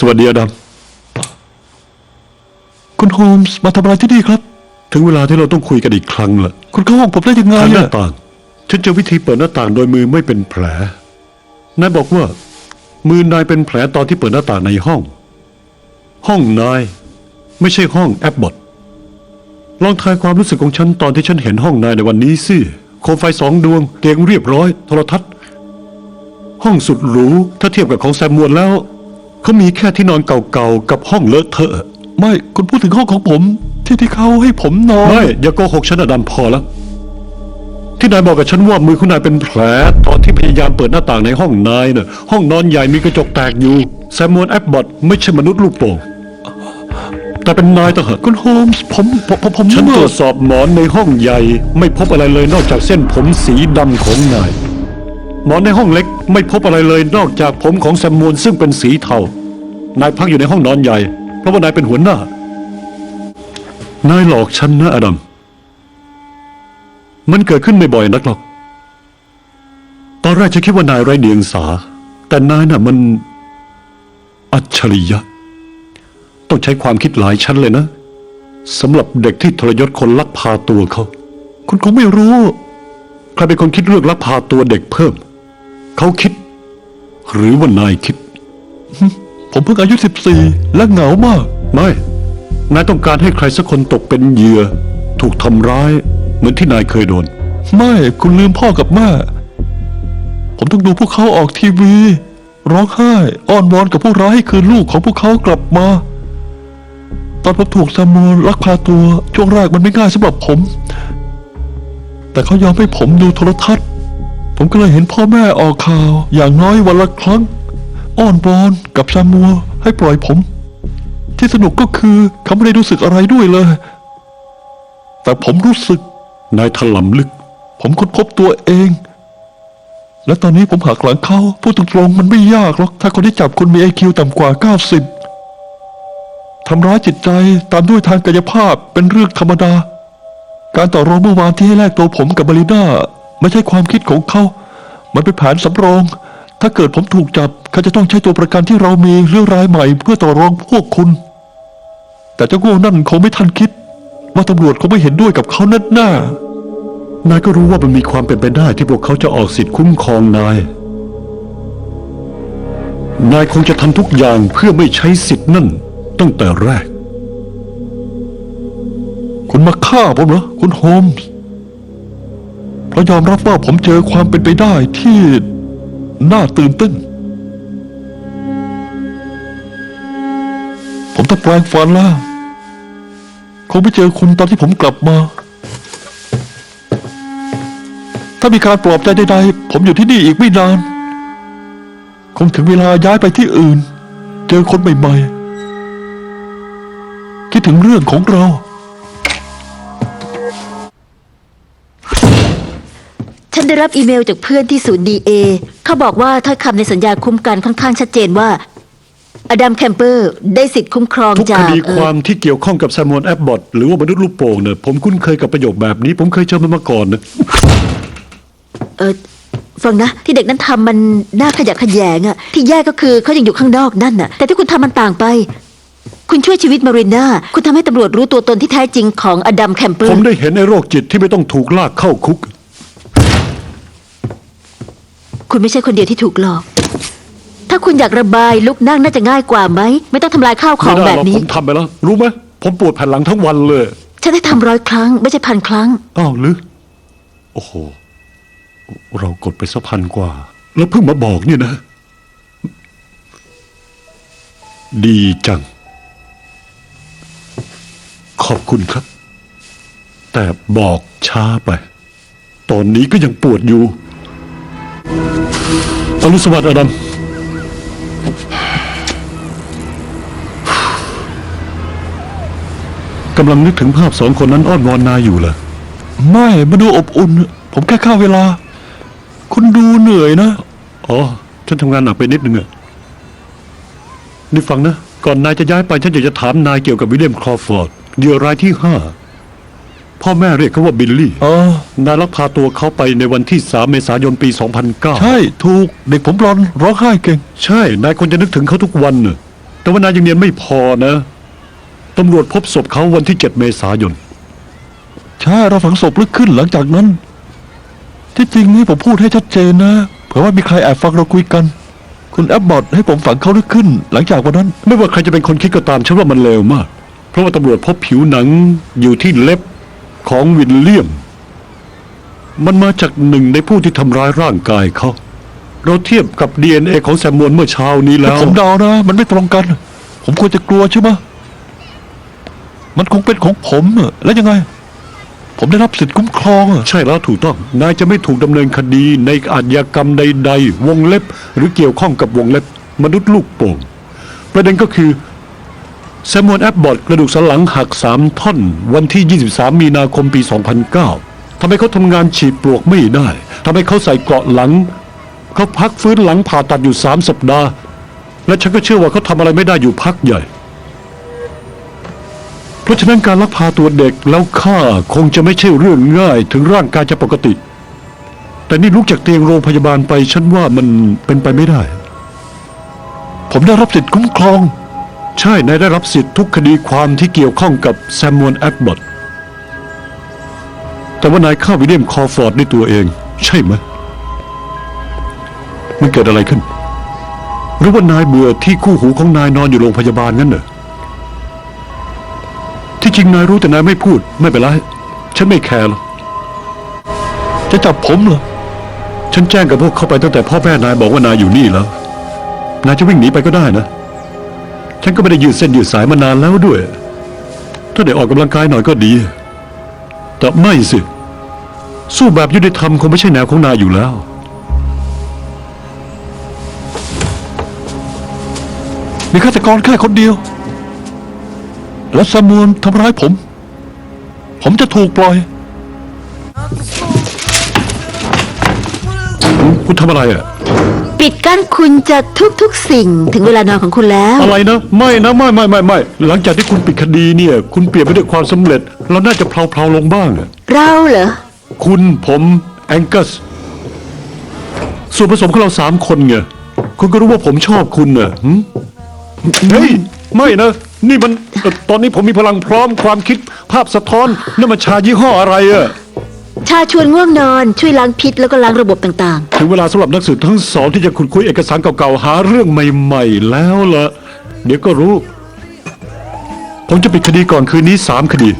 สวัสดีอดัม คุณโฮมส์มาทำอะไรที่นี่ครับ ถึงเวลาที่เราต้องคุยกันอีกครั้งละคุณเข้าห้องผมได้ยังไงทางหน้าอะต่าง ฉันเจอวิธีเปิดหน้าต่างโดยมือไม่เป็นแผล นายบอกว่า มือนายเป็นแผลตอนที่เปิดหน้าต่างในห้อง ห้องนาย ไม่ใช่ห้องแอปบอทลองทายความรู้สึกของฉันตอนที่ฉันเห็นห้องนายในวันนี้สิโคมไฟสองดวงเตียงเรียบร้อย โทรทัศน์ ห้องสุดหรูถ้าเทียบกับของแซมมวนแล้ว เขามีแค่ที่นอนเก่าๆกับห้องเลอะเทอะ ไม่คุณพูดถึงห้องของผม ที่ที่เขาให้ผมนอน ไม่อย่าโกหกฉันอดัมพอแล้ว ที่นายบอกกับฉันว่ามือคุณนายเป็นแผล ตอนที่พยายามเปิดหน้าต่างในห้องนายเน่ะห้องนอนใหญ่มีกระจกแตกอยู่แซมมวนแอปบอทไม่ใช่มนุษย์ลูกโป่งแต่เป็นนายต่างหากคุณโฮมส์ผมผมผมผมฉันตรวจเสอบหมอนในห้องใหญ่ ไม่พบอะไรเลยนอกจากเส้นผมสีดำของนาย หมอนในห้องเล็กไม่พบอะไรเลยนอกจากผมของแซมมวนซึ่งเป็นสีเทานายพักอยู่ในห้องนอนใหญ่ เพราะว่านายเป็นหัวหน้านายหลอกฉันนะอดัมมันเกิดขึ้นไม่บ่อยนักหรอก ตอนแรกฉันคิดว่านายไร้เดียงสา แต่นายน่ะมันอัจฉริยะ ต้องใช้ความคิดหลายชั้นเลยนะสำหรับเด็กที่ทรยศคนลักพาตัวเขา คุณคงไม่รู้ ใครเป็นคนคิดเรื่องลักพาตัวเด็กเพิ่ม เขาคิด หรือว่านายคิด ผมเพิ่งอายุสิบสี่และเหงามาก ไม่ นายต้องการให้ใครสักคนตกเป็นเหยื่อ ถูกทำร้าย เหมือนที่นายเคยโดน ไม่คุณลืมพ่อกับแม่ ผมต้องดูพวกเขาออกทีวี ร้องไห้ อ้อนวอนกับผู้ร้ายให้คืนลูกของพวกเขากลับมาตอนผมถูกซามูลลักพาตัวช่วงแรกมันไม่ง่ายสำหรับผม แต่เขายอมให้ผมดูโทรทัศน์ ผมก็เลยเห็นพ่อแม่ออกข่าว อย่างน้อยวันละครั้ง อ้อนวอนกับซามัวให้ปล่อยผม ที่สนุกก็คือเขาไม่ได้รู้สึกอะไรด้วยเลย แต่ผมรู้สึก นายถลำลึก ผมค้นพบตัวเอง และตอนนี้ผมหักหลังเขาพูดตรงๆมันไม่ยากหรอกถ้าคนที่จับคุณมีไอคิวต่ำกว่า 90ทำร้ายจิตใจตามด้วยทางกายภาพเป็นเรื่องธรรมดาการต่อรองเมื่อวานที่ให้แลกตัวผมกับบาริน่าไม่ใช่ความคิดของเขา มันเป็นแผนสำรอง ถ้าเกิดผมถูกจับเขาจะต้องใช้ตัวประกันที่เรามีเรื่องรายใหม่เพื่อต่อรองพวกคุณ แต่เจ้าโง่นั่นคงไม่ทันคิด ว่าตำรวจคงไม่เห็นด้วยกับเขาแน่แน่ๆนายก็รู้ว่ามันมีความเป็นไปได้ที่พวกเขาจะออกสิทธิ์คุ้มครองนาย นายคงจะทำทุกอย่างเพื่อไม่ใช้สิทธิ์นั่น ตั้งแต่แรก คุณมาฆ่าผมเหรอคุณโฮมส์ เพราะยอมรับว่าผมเจอความเป็นไปได้ที่น่าตื่นเต้น ผมต้องแปลงฟันล้วคงไม่เจอคุณตอนที่ผมกลับมา ถ้ามีการปลอบใจใดๆ ผมอยู่ที่นี่อีกไม่นาน คงถึงเวลาย้ายไปที่อื่น เจอคนใหม่ๆ คิดถึงเรื่องของเรา รับอีเมลจากเพื่อนที่ศูนย์ดีเอเขาบอกว่าถ้อยคำในสัญญาคุ้มกันค่อนข้างชัดเจนว่า อดัมแคมเปอร์ได้สิทธิ์คุ้มครองทุกจาคกดีเอ่คอวามที่เกี่ยวข้องกับแซมมอนแอปบอทหรือว่ามนุษย์ลูกโป่งเนี่ยผมคุ้นเคยกับประโยคแบบนี้ ผมเคยเจอมันมาก่อนนะเออฟังนะ ที่เด็กนั้นทำมันน่าขยะแขยงอะที่แย่ก็คือเขายังอยู่ข้างนอกนั่นน่ะ แต่ที่คุณทำมันต่างไป คุณช่วยชีวิตมาริน่าคุณทำให้ตำรวจรู้ตัวตนที่แท้จริงของอดัมแคมเปอผมร์ได้เห็นไอ้โรคจิตที่ไม่ต้องถูกลากเข้าคุก คุณไม่ใช่คนเดียวที่ถูกหลอก ถ้าคุณอยากระบายลุกนั่งน่าจะง่ายกว่าไหม ไม่ต้องทำลายข้าวขอไม่งได้แบหบรอกนี้ ผมทำไปแล้ว รู้ไหมผมปวดแผ่นหลังทั้งวันเลยฉันได้ทำร้อยครั้ง ไม่ใช่พันครั้ง อ้าวหรือโอ้โห เรากดไปสักพันกว่า แล้วเพิ่งมาบอกเนี่ยนะ ดีจัง ขอบคุณครับ แต่บอกช้าไป ตอนนี้ก็ยังปวดอยู่ อรุณสวัสดิ์อดัมกำลังนึกถึงภาพสองคนนั้นอ้อนวอนนายอยู่เหรอไม่มาดูอบอุ่น ผมแค่ฆ่าเวลา คุณดูเหนื่อยนะ อ๋อ ฉันทำงานหนักไปนิดนึงอะนี่ฟังนะ ก่อนนายจะย้ายไปฉันอยากจะถามนายเกี่ยวกับวิลเลียมครอฟอร์ดเหยื่อรายที่ห้า พ่อแม่เรียกเขาว่าบิลลี่เออนายลักพาตัวเขาไปในวันที่ 3 เมษายนปี 2009 ใช่ถูกเด็กผมบลอนด์ร้องไห้เก่ง ใช่ นายควรจะนึกถึงเขาทุกวันน่ะแต่ว่านายยังเนียนไม่พอนะตำรวจพบศพเขาวันที่ 7 เมษายน ใช่เราฝังศพลึกขึ้นหลังจากนั้น ที่จริงนี่ผมพูดให้ชัดเจนนะเผื่อว่ามีใครแอบฟังเราคุยกัน คุณแอบบอทให้ผมฝังเขาลึกขึ้น หลังจากวันนั้น ไม่ว่าใครจะเป็นคนคิดก็ตามฉันว่ามันเลวมาก เพราะว่าตำรวจพบผิวหนังอยู่ที่เล็บ ของวิลเลียม มันมาจากหนึ่งในผู้ที่ทำร้ายร่างกายเขา เราเทียบกับ DNA ของแซมมวนเมื่อเช้านี้แล้ว ผมเดานะ มันไม่ตรงกัน ผมควรจะกลัวใช่ไหมมันคงเป็นของผมอะแล้วยังไง ผมได้รับสิทธิ์คุ้มครองอะใช่แล้วถูกต้อง นายจะไม่ถูกดำเนินคดีในอาชญากรรมใด ๆ วงเล็บ หรือเกี่ยวข้องกับวงเล็บ มนุษย์ลูกโป่ง ประเด็นก็คือ แซมมวนแอบบอดกระดูกสันหลังหักสามท่อน วันที่ 23 มีนาคมปี 2009ทำให้เขาทำงานฉีดปลวกไม่ได้ทำให้เขาใส่เกราะหลัง เขาพักฟื้นหลังผ่าตัดอยู่สามสัปดาห์ และฉันก็เชื่อว่าเขาทำอะไรไม่ได้อยู่พักใหญ่ เพราะฉะนั้นการลักพาตัวเด็กแล้วฆ่าคงจะไม่ใช่เรื่องง่ายถึงร่างกายจะปกติ แต่นี่ลุกจากเตียงโรงพยาบาลไปฉันว่ามันเป็นไปไม่ได้ ผมได้รับสิทธิ์คุ้มครอง ใช่นายได้รับสิทธิ์ทุกคดีความที่เกี่ยวข้องกับแซมมวนแอดบอตแต่ว่านายฆ่าวิลเลียมคอร์ฟอร์ดด้วยตัวเอง ใช่ไหมมันเกิดอะไรขึ้น หรือว่านายเบื่อที่คู่หูของนายนอนอยู่โรงพยาบาลงั้นเหรอที่จริงนายรู้แต่นายไม่พูด ไม่เป็นไร ฉันไม่แคร์หรอกจะจับผมเหรอฉันแจ้งกับพวกเข้าไปตั้งแต่พ่อแม่นายบอกว่านายอยู่นี่แล้ว นายจะวิ่งหนีไปก็ได้นะ ฉันก็ไม่ได้ยืดเส้นยืดสายมานานแล้วด้วย ถ้าได้ออกกำลังกายหน่อยก็ดี แต่ไม่สิ สู้แบบยุติธรรมคงไม่ใช่แนวของนายอยู่แล้ว มีฆาตกรแค่คนเดียว และสมวนทำร้ายผม ผมจะถูกปล่อย คุณทำอะไรอะ ปิดกั้นคุณจากทุกๆสิ่งถึงเวลานอนของคุณแล้ว อะไรนะ ไม่นะไม่ไม่ไม่ไม่หลังจากที่คุณปิดคดีเนี่ย คุณเปลี่ยนไปด้วยความสำเร็จ เราน่าจะเพลาๆลงบ้างอะเราเหรอ คุณผมแองกัสส่วนผสมของเราสามคนไงคุณก็รู้ว่าผมชอบคุณน่ะหึเฮ้ยไม่นะ นี่มันเอ่อตอนนี้ผมมีพลังพร้อมความคิดภาพสะท้อนนั่นมันชายี่ห้ออะไรอะ ชาชวนง่วงนอนช่วยล้างพิษแล้วก็ล้างระบบต่างถึงเวลาสำหรับนักสืบทั้งสองที่จะขุดคุยเอกสารเก่าๆหาเรื่องใหม่ ๆ แล้วล่ะเดี๋ยวก็รู้ ผมจะปิดคดีก่อนคืนนี้สามคดี